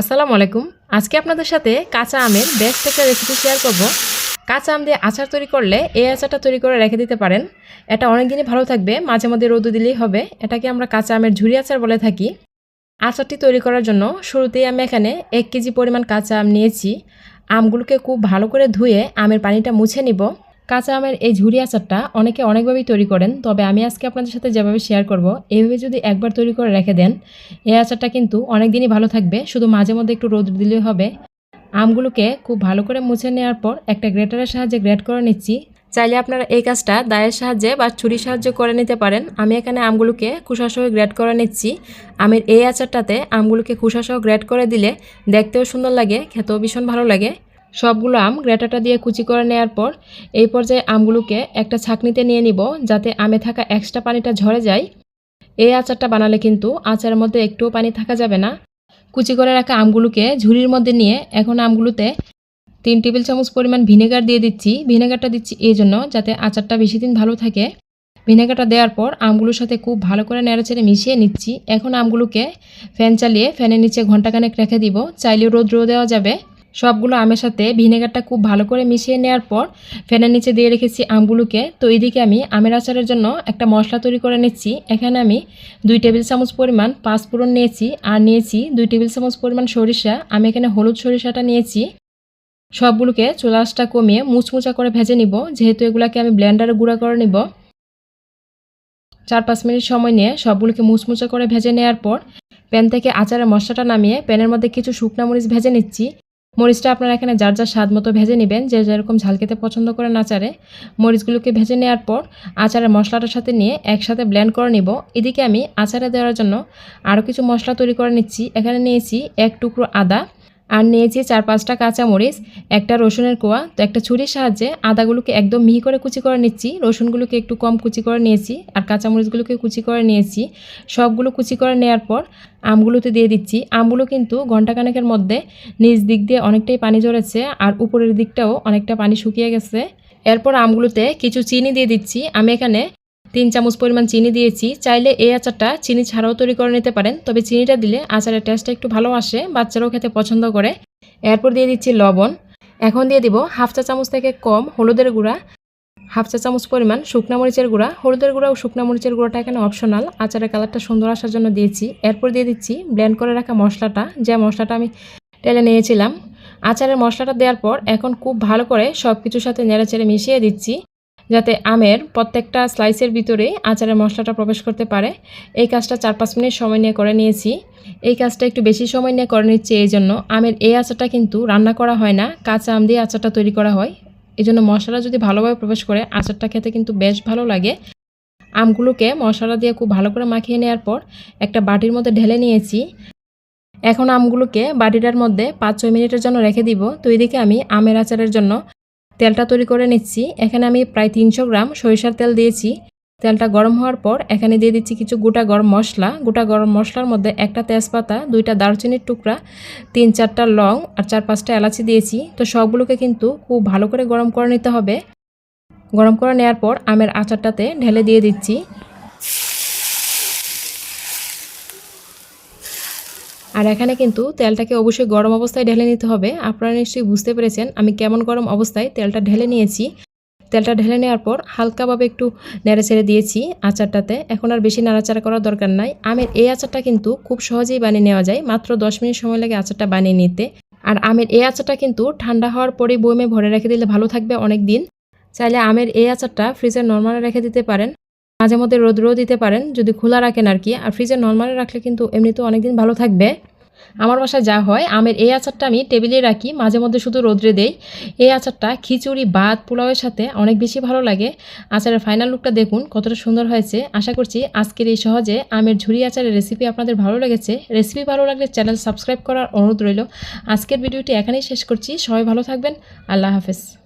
আসসালামু আলাইকুম। আজকে আপনাদের সাথে কাঁচা আমের বেস্ট একটা রেসিপি শেয়ার করব। কাঁচা আম দিয়ে আচার তৈরি করলে এই আচারটা তৈরি করে রেখে দিতে পারেন। এটা অনেক দিনই ভালো থাকবে, মাঝে মধ্যে রোদ দিলেই হবে। এটাকে আমরা কাঁচা আমের ঝুরি আচার বলে থাকি। আচারটি তৈরি করার জন্য শুরুতেই আমি এখানে এক কেজি পরিমাণ কাঁচা আম নিয়েছি। আমগুলোকে খুব ভালো করে ধুয়ে আমের পানিটা মুছে নিব। কাঁচা আমের এই ঝুরি আচারটা অনেকে অনেকভাবেই তৈরি করেন, তবে আমি আজকে আপনাদের সাথে যেভাবে শেয়ার করব এইভাবে যদি একবার তৈরি করে রেখে দেন, এই আচারটা কিন্তু অনেক দিনই ভালো থাকবে, শুধু মাঝে মধ্যে একটু রোদ দিলেই হবে। আমগুলোকে খুব ভালো করে মুছে নেওয়ার পর একটা গ্রেটারের সাহায্যে গ্রেট করে নিচ্ছি। চাইলে আপনারা এই কাজটা দায়ের সাহায্যে বা ছুরির সাহায্যে করে নিতে পারেন। আমি এখানে আমগুলোকে খোসাসহ গ্রেড করে নিচ্ছি। আমের এই আচারটাতে আমগুলোকে খোসাসহ গ্রেড করে দিলে দেখতেও সুন্দর লাগে, খেতেও ভীষণ ভালো লাগে। সবগুলো আম গ্রেটারটা দিয়ে কুচি করে নেওয়ার পর এই পর্যায়ে আমগুলোকে একটা ছাকনিতে নিয়ে নিব যাতে আমে থাকা এক্সট্রা পানিটা ঝরে যায়। এই আচারটা বানালে কিন্তু আচারের মধ্যে একটুও পানি থাকা যাবে না। কুচি করে রাখা আমগুলোকে ঝুড়ির মধ্যে নিয়ে এখন আমগুলোতে তিন টেবিল চামচ পরিমাণ ভিনেগার দিয়ে দিচ্ছি। ভিনেগারটা দিচ্ছি এই জন্য যাতে আচারটা বেশি দিন ভালো থাকে। ভিনেগারটা দেওয়ার পর আমগুলোর সাথে খুব ভালো করে নেড়েচেড়ে মিশিয়ে নিচ্ছি। এখন আমগুলোকে ফ্যান চালিয়ে ফ্যানের নিচে ঘন্টাখানেক রেখে দিব। চাইলেও রোদ রোদ দেওয়া যাবে। সবগুলো আমের সাথে ভিনেগারটা খুব ভালো করে মিশিয়ে নেওয়ার পর ফ্যানের নিচে দিয়ে রেখেছি আমগুলোকে। তো এইদিকে আমি আমের আচারের জন্য একটা মশলা তৈরি করে নিচ্ছি। এখানে আমি দুই টেবিল চামচ পরিমাণ পাঁচফোড়ন নিয়েছি আর নিয়েছি দুই টেবিল চামচ পরিমাণ সরিষা। আমি এখানে হলুদ সরিষাটা নিয়েছি। সবগুলোকে চুলাশটা কমিয়ে মুচমুচা করে ভেজে নিব। যেহেতু এগুলাকে আমি ব্লেন্ডারে গুঁড়া করে নিব। চার পাঁচ মিনিট সময় নিয়ে সবগুলোকে মুচমুচা করে ভেজে নেওয়ার পর প্যান থেকে আচারের মশলাটা নামিয়ে প্যানের মধ্যে কিছু শুকনা মরিচ ভেজে নিচ্ছি। মরিচটা আপনারা এখানে যার যার স্বাদ মতো ভেজে নেবেন, যে যেরকম ঝাল খেতে পছন্দ করেন আচারে, মরিচগুলোকে ভেজে নেওয়ার পর আচারের মশলাটার সাথে নিয়ে একসাথে ব্ল্যান্ড করে নিব। এদিকে আমি আচারে দেওয়ার জন্য আরও কিছু মশলা তৈরি করে নিচ্ছি। এখানে নিয়েছি এক টুকরো আদা আর নিয়েছি চার পাঁচটা কাঁচামরিচ, একটা রসুনের কোয়া, তো একটা ছুরির সাহায্যে আদাগুলোকে একদম মিহি করে কুচি করে নিচ্ছি। রসুনগুলোকে একটু কম কুচি করে নিয়েছি আর কাঁচামরিচগুলোকে কুচি করে নিয়েছি। সবগুলো কুচি করে নেওয়ার পর আমগুলোতে দিয়ে দিচ্ছি। আমগুলো কিন্তু ঘন্টাখানেকের মধ্যে নিচ দিক দিয়ে অনেকটাই পানি ঝরেছে আর উপরের দিকটাও অনেকটা পানি শুকিয়ে গেছে। এরপর আমগুলোতে কিছু চিনি দিয়ে দিচ্ছি। আমি এখানে তিন চামচ পরিমাণ চিনি দিয়েছি। চাইলে এই আচারটা চিনি ছাড়াও তৈরি করে নিতে পারেন। তবে চিনিটা দিলে আচারের টেস্টটা একটু ভালো আসে, বাচ্চারাও খেতে পছন্দ করে। এরপর দিয়ে দিচ্ছি লবণ। এখন দিয়ে দিব হাফ চা চামচ থেকে কম হলুদের গুঁড়া, হাফ চা চামচ পরিমাণ শুকনা মরিচের গুঁড়া। হলুদের গুঁড়া ও শুকনা মরিচের গুঁড়াটা এখানে অপশনাল আচারের কালারটা সুন্দর আসার জন্য দিয়েছি। এরপর দিয়ে দিচ্ছি ব্লেন্ড করে রাখা মশলাটা। যে মশলাটা আমি টেলে নিয়েছিলাম, আচারের মশলাটা দেওয়ার পর এখন খুব ভালো করে সব কিছুর সাথে নেড়েচেড়ে মিশিয়ে দিচ্ছি। যাতে আমের প্রত্যেকটা স্লাইসের ভিতরে আচারের মশলাটা প্রবেশ করতে পারে। এই কাজটা চার পাঁচ মিনিট সময় নিয়ে করে নিয়েছি। এই কাজটা একটু বেশি সময় নিয়ে করে নিচ্ছি এই জন্য। আমের এই আচারটা কিন্তু রান্না করা হয় না, কাঁচা আম দিয়ে আচারটা তৈরি করা হয়। এই জন্য মশলা যদি ভালোভাবে প্রবেশ করে, আচারটা খেতে কিন্তু বেশ ভালো লাগে। আমগুলোকে মশলা দিয়ে খুব ভালো করে মাখিয়ে নেওয়ার পর একটা বাটির মধ্যে ঢেলে নিয়েছি। এখন আমগুলোকে বাটিটার মধ্যে পাঁচ ছয় মিনিটের জন্য রেখে দিব। তো এদিকে আমি আমের আচারের জন্য তেলটা তৈরি করে নিচ্ছি। এখানে আমি প্রায় তিনশো গ্রাম সরিষার তেল দিয়েছি। তেলটা গরম হওয়ার পর এখানে দিয়ে দিচ্ছি কিছু গোটা গরম মশলা। গোটা গরম মশলার মধ্যে একটা তেজপাতা, দুইটা দারচিনির টুকরা, তিন চারটা লং আর চার পাঁচটা এলাচি দিয়েছি। তো সবগুলোকে কিন্তু খুব ভালো করে গরম করে নিতে হবে। গরম করে নেওয়ার পর আমের আচারটাতে ঢেলে দিয়ে দিচ্ছি। আর এখানে কিন্তু তেলটাকে অবশ্যই গরম অবস্থায় ঢেলে নিতে হবে। আপনারা নিশ্চয়ই বুঝতে পেরেছেন আমি কেমন গরম অবস্থায় তেলটা ঢেলে নিয়েছি। তেলটা ঢেলে নেওয়ার পর হালকাভাবে একটু নেড়ে ছেড়ে দিয়েছি আচারটাতে। এখন আর বেশি নাড়াচাড়া করার দরকার নাই। আমের এই আচারটা কিন্তু খুব সহজেই বানিয়ে নেওয়া যায়। মাত্র দশ মিনিট সময় লাগে আচারটা বানিয়ে নিতে। আর আমের এই আচারটা কিন্তু ঠান্ডা হওয়ার পরেই বয়মে ভরে রেখে দিলে ভালো থাকবে অনেক দিন চাইলে আমের এই আচারটা ফ্রিজে নর্মালে রেখে দিতে পারেন। মাঝে মধ্যে রোদ রোদ দিতে পারেন, যদি খোলা রাখেন আর কি। আর ফ্রিজে নর্মালে রাখলে কিন্তু এমনিতেও অনেকদিন ভালো থাকবে। আমার বাসায় যা হয়, আমের এই আচারটা আমি টেবিলে রাখি, মাঝে মধ্যে শুধু রোদ্রে দেই। এই আচারটা খিচুড়ি, ভাত, পোলাওয়ের সাথে অনেক বেশি ভালো লাগে। আচারের ফাইনাল লুকটা দেখুন, কতটা সুন্দর হয়েছে। আশা করছি আজকের এই সহজে আমের ঝুরি আচারের রেসিপি আপনাদের ভালো লেগেছে। রেসিপি ভালো লাগলে চ্যানেল সাবস্ক্রাইব করার অনুরোধ রইল। আজকের ভিডিওটি এখানেই শেষ করছি। সবাই ভালো থাকবেন। আল্লাহ হাফেজ।